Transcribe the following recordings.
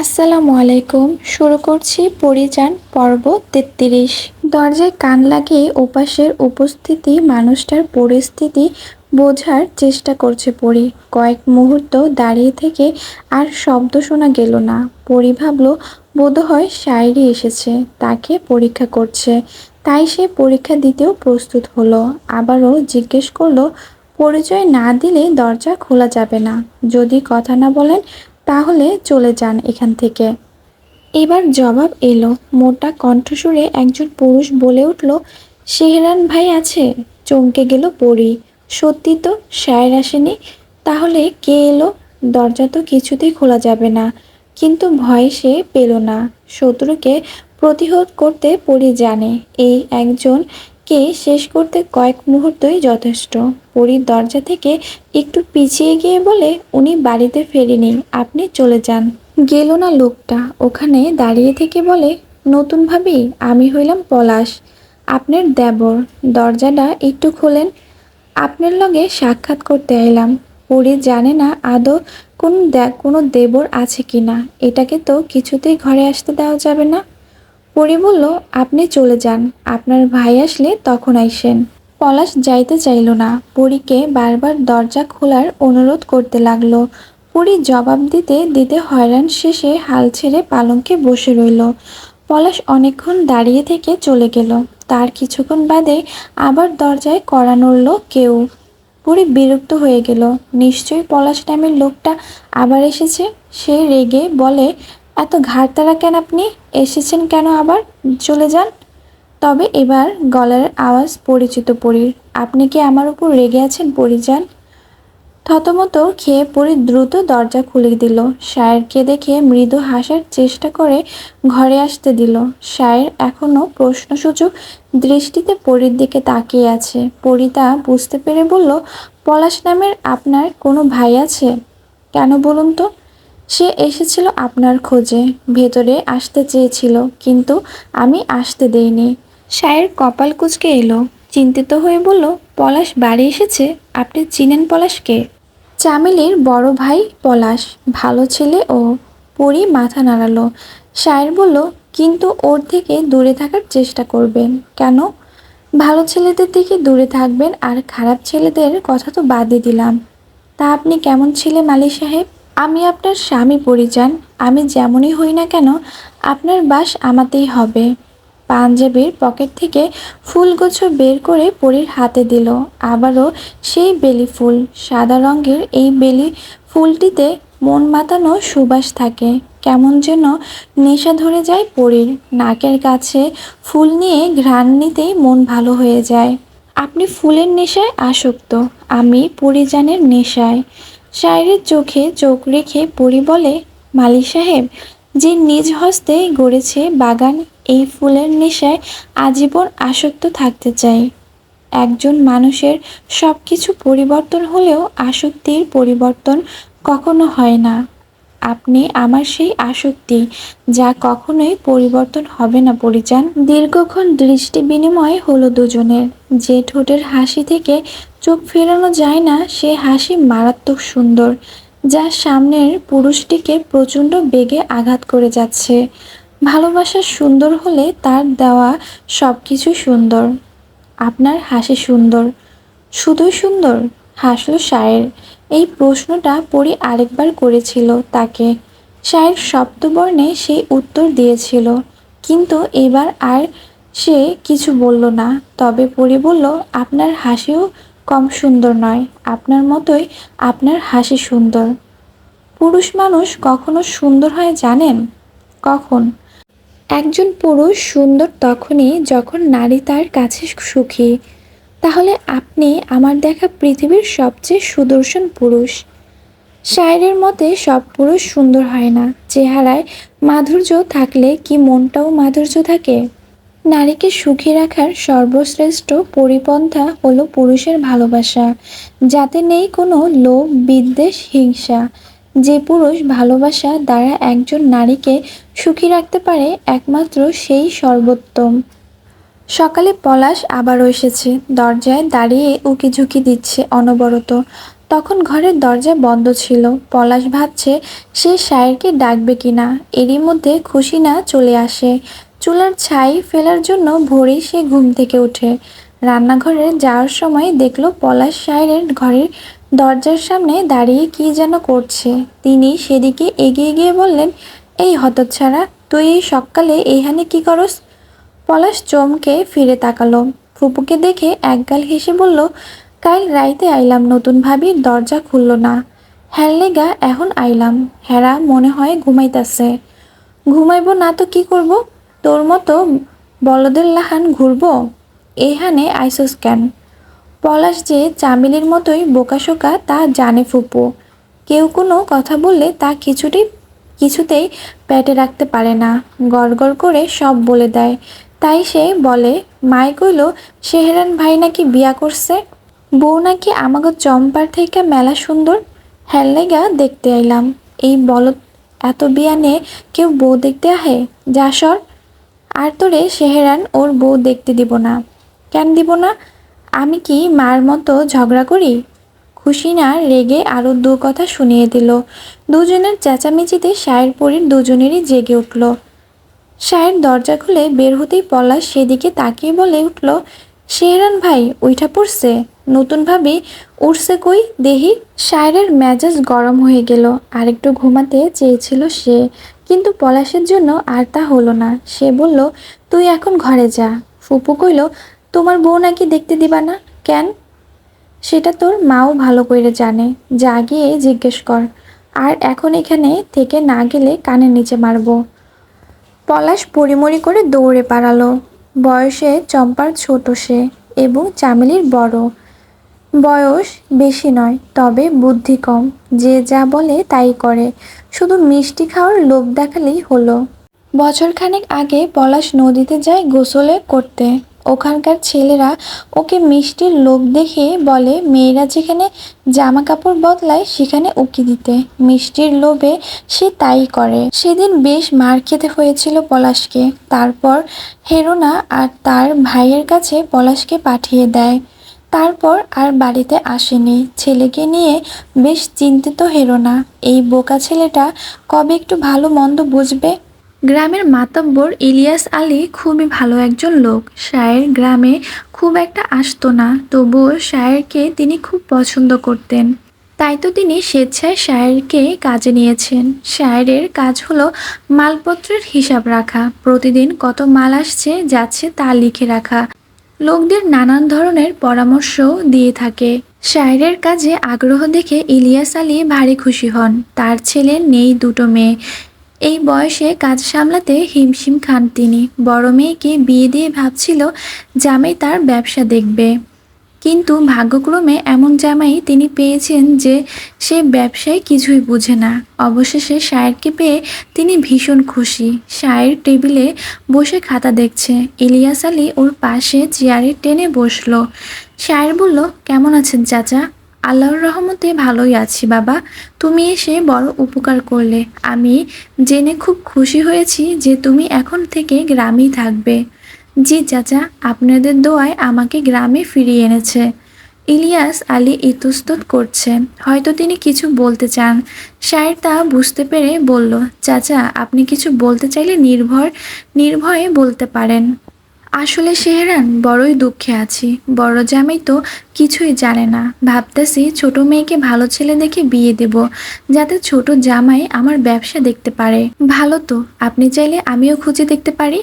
আসসালামু আলাইকুম। শুরু করছি পরিযান পর্ব তেত্রিশ। দরজায় কান লাগিয়ে ওপাশের উপস্থিতি মানুষটার পরিস্থিতি বোঝার চেষ্টা করছে পরি। কয়েক মুহূর্ত দাঁড়িয়ে থেকে আর শব্দ শোনা গেল না। পরি ভাবল, বোধহয় শায়রি এসেছে, তাকে পরীক্ষা করছে। তাই সে পরীক্ষা দিতেও প্রস্তুত হলো। আবারও জিজ্ঞেস করল, পরিচয় না দিলে দরজা খোলা যাবে না। যদি কথা না বলেন তাহলে চলে যান এখান থেকে। এবার জবাব এলো, মোটা কণ্ঠস্বরে একজন পুরুষ বলে উঠল, শেহরান ভাই আছে? চমকে গেল পরি। সত্যি তো শায়ের আসেনি। তাহলে কে এলো? দরজা তো কিছুতেই খোলা যাবে না। কিন্তু ভয় সে পেল না। শত্রুকে প্রতিহত করতে পরি জানে। এই একজন কে শেষ করতে কয়েক মুহূর্তই যথেষ্ট। পরীর দরজা থেকে একটু পিছিয়ে গিয়ে বলে, উনি বাড়িতে ফেরেনি আপনি চলে যান। গেল না লোকটা। ওখানে দাঁড়িয়ে থেকে বলে, নতুন আমি হইলাম পলাশ। আপনার দেবর। দরজাটা একটু খোলেন। আপনার লগে সাক্ষাৎ করতে আইলাম। পরি জানে না আদৌ কোন কোনো দেবর আছে কি না এটাকে তো কিছুতেই ঘরে আসতে দেওয়া যাবে না। পরি বলল, আপনি চলে যান। আপনার ভাই আসলে তখন আইসেন। পলাশ যাইতে চাইল না। পরীকে বারবার দরজা খোলার অনুরোধ করতে লাগল। পরি জবাব দিতে দিতে হয়রান শেষে হাল ছেড়ে পালঙ্কে বসে রইল। পলাশ অনেকক্ষণ দাঁড়িয়ে থেকে চলে গেল। তার কিছুক্ষণ বাদে আবার দরজায় কড়া নড়ল কেউ। পুরি বিরক্ত হয়ে গেল। নিশ্চয়ই পলাশ নামের লোকটা আবার এসেছে। সে রেগে বলে এত ঘাড়তারা কেন আপনি? এসেছেন কেন আবার? চলে যান। তবে এবার গলার আওয়াজ পরিচিত পরীর। আপনি কি আমার উপর রেগে আছেন পরিযান থতমত খেয়ে পরি দ্রুত দরজা খুলে দিল। শায়েরকে দেখে মৃদু হাসার চেষ্টা করে ঘরে আসতে দিল। শায়ের এখনও প্রশ্নসূচক দৃষ্টিতে পরীর দিকে তাকিয়ে আছে। পরি তা বুঝতে পেরে বলল, পলাশ নামের আপনার কোনো ভাই আছে? কেন বলুন তো? সে এসেছিল আপনার খোঁজে, ভেতরে আসতে চেয়েছিল, কিন্তু আমি আসতে দেইনি। সায়ের কপাল কুচকে এলো, চিন্তিত হয়ে বলল, পলাশ বাড়ি এসেছে? আপনি চিনেন পলাশকে চামেলির বড় ভাই পলাশ, ভালো ছেলে ও পরি মাথা নাড়ালো। সায়ের বলল, কিন্তু ওর থেকে দূরে থাকার চেষ্টা করবেন। কেন? ভালো ছেলেদের থেকে দূরে থাকবেন আর খারাপ ছেলেদের কথা তো বাদই দিলাম। তা আপনি কেমন ছেলে মালি সাহেব? আমি আপনার স্বামী পরিযান আমি যেমনই হই না কেন, আপনার বাস আমাতেই হবে। পাঞ্জাবির পকেট থেকে ফুলগুচ্ছ বের করে পরীর হাতে দিল। আবারও সেই বেলি ফুল, সাদা রঙের এই বেলি ফুলটিতে মন মাতানো সুবাস থাকে। কেমন যেন নেশা ধরে যায় পরীর। নাকের কাছে ফুল নিয়ে ঘ্রাণ নিতেই মন ভালো হয়ে যায়। আপনি ফুলের নেশায় আসক্ত, আমি পরিজানের নেশায়। শায়ের চোখে চোখ রেখে পরি বলে, মালিক সাহেব, যে নিজ হস্তে গড়েছে বাগান, এই ফুলের নেশায় আজীবন আসক্ত থাকতে চাই। একজন মানুষের সব কিছু পরিবর্তন হলেও আসক্তির পরিবর্তন কখনো হয় না। আপনি আমার সেই আসক্তি, যা কখনোই পরিবর্তন হবে না, পরিচান। দীর্ঘক্ষণ দৃষ্টি বিনিময় হলো দুজনের। যে ঠোঁটের হাসি থেকে চোখ ফেরানো যায় না, সে হাসি মারাত্মক সুন্দর যা সামনের পুরুষটিকে প্রচণ্ড বেগে আঘাত করে যাচ্ছে। ভালোবাসা সুন্দর হলে তার দেওয়া সব কিছু সুন্দর। আপনার হাসি সুন্দর। শুধুই সুন্দর? হাসলো শায়ের। এই প্রশ্নটা পরি আরেকবার করেছিল তাকে। শায়ের সপ্তবর্ণে সেই উত্তর দিয়েছিল। কিন্তু এবার আর সে কিছু বলল না। তবে পরি বলল, আপনার হাসিও কম সুন্দর নয়, আপনার মতোই আপনার হাসি সুন্দর। পুরুষ মানুষ কখনো সুন্দর হয় জানেন? কখন? একজন পুরুষ সুন্দর তখনই যখন নারী তার কাছে সুখী। তাহলে আপনি আমার দেখা পৃথিবীর সবচেয়ে সুদর্শন পুরুষ। শায়েরের মতে সব পুরুষ সুন্দর হয় না, চেহারায় মাধুর্য থাকলে কি মনটাও মাধুর্য থাকে? নারীকে সুখী রাখার সর্বশ্রেষ্ঠ পরিপন্থা হলো পুরুষের ভালোবাসা। যাতে নেই কোনো লোভ, বিদ্বেষ, হিংসা। যে পুরুষ ভালোবাসা দ্বারা একজন নারীকে সুখী রাখতে পারে, একমাত্র সেই সর্বোত্তম। সকালে পলাশ আবারও এসেছে। দরজায় দাঁড়িয়ে উকি ঝুঁকি দিচ্ছে অনবরত। তখন ঘরের দরজা বন্ধ ছিল। পলাশ ভাবছে, সে সায়েরকে ডাকবে কিনা? এরই মধ্যে খুশি না চলে আসে। চুলার ছাই ফেলার জন্য ভোরেই সে ঘুম থেকে ওঠে। রান্নাঘরে যাওয়ার সময় দেখল পলাশ সায়েরের ঘরের দরজার সামনে দাঁড়িয়ে কি যেন করছে। তিনি সেদিকে এগিয়ে গিয়ে বললেন, এই হতচ্ছাড়া, তুই এই সকালে এইখানে কি করস? পলাশ চমকে ফিরে তাকালো। ফুপুকে দেখে একগাল হেসে বলল, কাল রাইতে আইলাম, নতুন ভাবি দরজা খুলল না। হ্যার লেগা, এখন আইলাম। হেরা মনে হয় ঘুমাইতাছে। ঘুমাইব না তো কি করব? তোর মতো বলদের লাহান ঘুরবো? এখানে আইসোস কেন? পলাশ যে চামেলির মতোই বোকাশোকা তা জানে ফুপু। কেউ কোনো কথা বললে তা কিছুটি, কিছুতেই পেটে রাখতে পারে না। গড়গড় করে সব বলে দেয়। তাই সে বলে মায় কইল সেহেরান ভাই নাকি বিয়া করছে? বউ নাকি আমাকে চম্পার থেকে মেলা সুন্দর হেল্লেগা দেখতে আইলাম। এই বলত এত বিয়ানে কেউ বউ দেখতে আহে? যা সর। আর তোরে সেহেরান ওর বউ দেখতে দিব না। কেন দিব না? আমি কি মার মতো ঝগড়া করি? খুশি না রেগে আরও দু কথা শুনিয়ে দিল। দুজনের চেঁচামেচিতে শায়ের পরীর দুজনেরই জেগে উঠল। শায়ের দরজা খুলে বের হতেই পলাশ সেদিকে তাকিয়ে বলে উঠল, শেহরান ভাই, উইঠা পড়ছে। নতুনভাবে উঠছে কই? দেহি শায়ের মেজাজ গরম হয়ে গেল। আরেকটু ঘুমাতে চেয়েছিল সে। কিন্তু পলাশের জন্য আর তা হলো না। সে বলল, তুই এখন ঘরে যা। ফুপু কইল, তোমার বউ নাকি দেখতে দিবা না? কেন? সেটা তোর মাও ভালো করে জানে। যা গিয়ে জিজ্ঞেস কর। আর এখন এখানে থেকে না গেলে কানের নিচে মারবো। পলাশ পরিমরি করে দৌড়ে পালালো। বয়সে চম্পার ছোট সে এবং চামেলির বড়। বয়স বেশি নয়, তবে বুদ্ধি কম। যে যা বলে তাই করে। শুধু মিষ্টি খাওয়ার লোভ দেখালেই হলো। বছরখানেক আগে পলাশ নদীতে যায় গোসলে করতে। ওখানকার ছেলেরা ওকে মিষ্টির লোভ দেখে বলে, মেয়েরা যেখানে জামা কাপড় বদলায়, সেখানে উকি দিতে। মিষ্টির লোভে সে তাই করে। সেদিন বেশ মার খেতে হয়েছিল পলাশকে। তারপর হেরোনা আর তার ভাইয়ের কাছে পলাশকে পাঠিয়ে দেয়। তারপর আর বাড়িতে আসেনি। ছেলেকে নিয়ে বেশ চিন্তিত হেরো না এই বোকা ছেলেটা কবে একটু ভালো মন্দ বুঝবে? গ্রামের মাতব্বর ইলিয়াস আলী খুবই ভালো একজন লোক। শায়ের গ্রামে খুব একটা আসতো না, তবুও শায়েরকে তিনি খুব পছন্দ করতেন। তাই তো তিনি স্বেচ্ছায় শায়েরকে কাজে নিয়েছেন। শায়েরের কাজ হলো মালপত্রের হিসাব রাখা। প্রতিদিন কত মাল আসছে যাচ্ছে তা লিখে রাখা। লোকদের নানান ধরনের পরামর্শ দিয়ে থাকে। শায়রের কাজে আগ্রহ দেখে ইলিয়াস আলী ভারী খুশি হন। তার ছেলে নেই দুটো মেয়ে। এই বয়সে কাজ সামলাতে হিমশিম খান তিনি। বড় মেয়েকে বিয়ে দিয়ে ভাবছিল, জামাই তার ব্যবসা দেখবে। কিন্তু ভাগ্যক্রমে এমন জামাই তিনি পেয়েছেন যে সে ব্যবসায় কিছুই বুঝে না। অবশেষে সায়েরকে পেয়ে তিনি ভীষণ খুশি। সায়ের টেবিলে বসে খাতা দেখছে। ইলিয়াস আলী ওর পাশে চেয়ারে টেনে বসল। সায়ের বলল, কেমন আছেন চাচা? আল্লাহর রহমতে ভালোই আছি বাবা। তুমি এসে বড় উপকার করলে। আমি জেনে খুব খুশি হয়েছি যে তুমি এখন থেকে গ্রামেই থাকবে। জি চাচা, আপনাদের দোয়ায় আমাকে গ্রামে ফিরিয়ে এনেছে। ইলিয়াস আলী ইতস্তত করছেন হয়তো তিনি কিছু বলতে চান। শায়ের তা বুঝতে পেরে বলল, চাচা, আপনি কিছু বলতে চাইলে নির্ভর, নির্ভয়ে বলতে পারেন। আসলে শেহরান, বড়ই দুঃখে আছি। বড় জামাই তো কিছুই জানে না। ভাবতেছি ছোট মেয়েকে ভালো ছেলে দেখে বিয়ে দেব, যাতে ছোট জামাই আমার ব্যবসা দেখতে পারে। ভালো তো, আপনি চাইলে আমিও খুঁজে দেখতে পারি।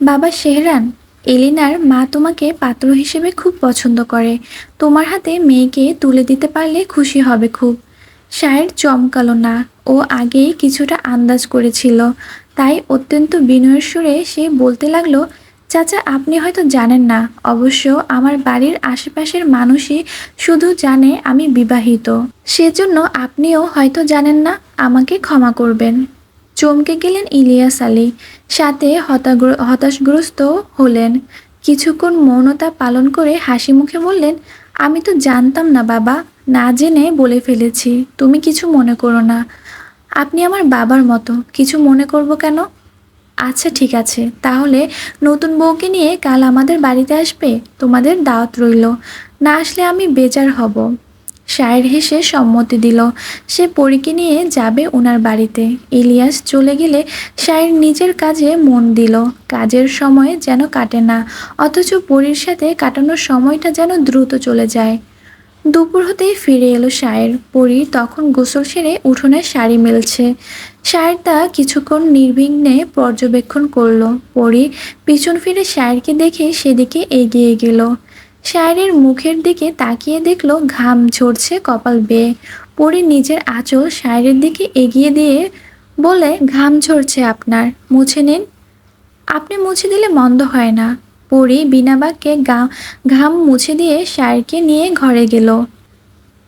বাবা শেহরান, এলিনার মা তোমাকে পাত্র হিসেবে খুব পছন্দ করে। তোমার হাতে মেয়েকে তুলে দিতে পারলে খুশি হবে খুব। শায়ের চমকালো না ও আগেই কিছুটা আন্দাজ করেছিল। তাই অত্যন্ত বিনয়ের সুরে সে বলতে লাগল, চাচা, আপনি হয়তো জানেন না, অবশ্য আমার বাড়ির আশেপাশের মানুষই শুধু জানে আমি বিবাহিত। সেজন্য আপনিও হয়তো জানেন না, আমাকে ক্ষমা করবেন। চমকে গেলেন ইলিয়াস আলী। সাথে হতাশগ্রস্ত হলেন। কিছুক্ষণ মৌনতা পালন করে হাসি মুখে বললেন, আমি তো জানতাম না বাবা, না জেনে বলে ফেলেছি। তুমি কিছু মনে করো না। আপনি আমার বাবার মতো, কিছু মনে করব কেন? আচ্ছা ঠিক আছে। তাহলে নতুন বউকে নিয়ে কাল আমাদের বাড়িতে আসবে? তোমাদের দাওয়াত রইল। না আসলে আমি বেজার হব। শায়ের হেসে সম্মতি দিল। সে পরীকে নিয়ে যাবে ওনার বাড়িতে। ইলিয়াস চলে গেলে সায়ের নিজের কাজে মন দিল। কাজের সময় যেন কাটে না, অথচ পরীর সাথে কাটানোর সময়টা যেন দ্রুত চলে যায়। দুপুর হতেই ফিরে এলো সায়ের পরী তখন গোসল সেরে উঠোনে শাড়ি মেলছে। সায়ের তা কিছুক্ষণ নির্বিঘ্নে পর্যবেক্ষণ করল। পরী পিছন ফিরে সায়েরকে দেখে সেদিকে এগিয়ে গেল। শায়ের মুখের দিকে তাকিয়ে দেখল ঘাম ঝরছে কপাল বেয়ে। পরী নিজের আঁচল শায়ের দিকে এগিয়ে দিয়ে বলে, ঘাম ঝরছে আপনার, মুছে নিন। আপনি মুছে দিলে মন্দ হয় না। পরি বিনা বাক্যে ঘাম মুছে দিয়ে শায়েরকে নিয়ে ঘরে গেল।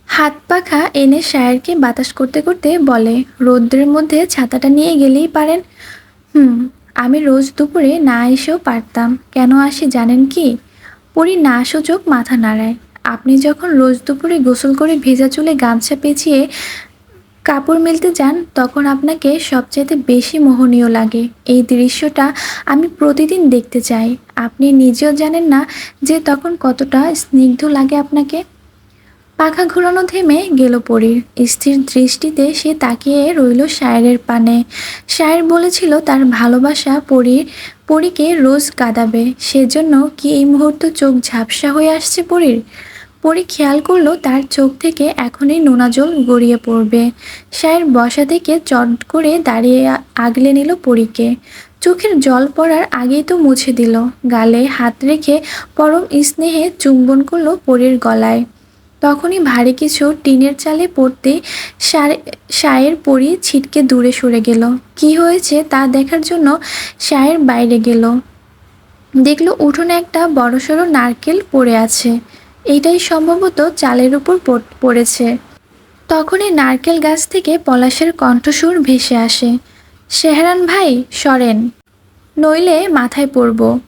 হাত পাখা এনে শায়েরকে বাতাস করতে করতে বলে, রোদ্রের মধ্যে ছাতাটা নিয়ে গেলেই পারেন। হুম, আমি রোজ দুপুরে না এসেও পারতাম। কেন আসি জানেন কি? পরি না সূচক মাথা নাড়ায়। আপনি যখন রোজ দুপুরে গোসল করে ভেজা চুলে গামছা পেঁচিয়ে কাপড় মেলতে যান, তখন আপনাকে সবচাইতে বেশি মোহনীয় লাগে। এই দৃশ্যটা আমি প্রতিদিন দেখতে চাই। আপনি নিজেও জানেন না যে তখন কতটা স্নিগ্ধ লাগে আপনাকে। পাখা ঘুরানো থেমে গেল পরীর। স্থির দৃষ্টিতে সে তাকিয়ে রইল শায়ের পানে। শায়ের বলেছিল তার ভালোবাসা পরীর, পরীকে রোজ কাঁদাবে। সেজন্য কি এই মুহূর্ত চোখ ঝাপসা হয়ে আসছে পরীর? পরী খেয়াল করল তার চোখ থেকে এখনই নোনা জল গড়িয়ে পড়বে। শায়ের বসা থেকে চট করে দাঁড়িয়ে আগলে নিল পরীকে। চোখের জল পড়ার আগেই তো মুছে দিল। গালে হাত রেখে পরম স্নেহে চুম্বন করল পরীর গলায়। তখনই ভারী কিছু টিনের চালে পড়তে শায়ের পরি ছিটকে দূরে সরে গেল। কি হয়েছে তা দেখার জন্য সায়ের বাইরে গেল। দেখল উঠোনে একটা বড়সড় নারকেল পড়ে আছে। এটাই সম্ভবত চালের উপর পড়- পড়েছে। তখনই নারকেল গাছ থেকে পলাশের কণ্ঠস্বর ভেসে আসে। শেহরান ভাই, সরেন। নইলে মাথায় পড়ব।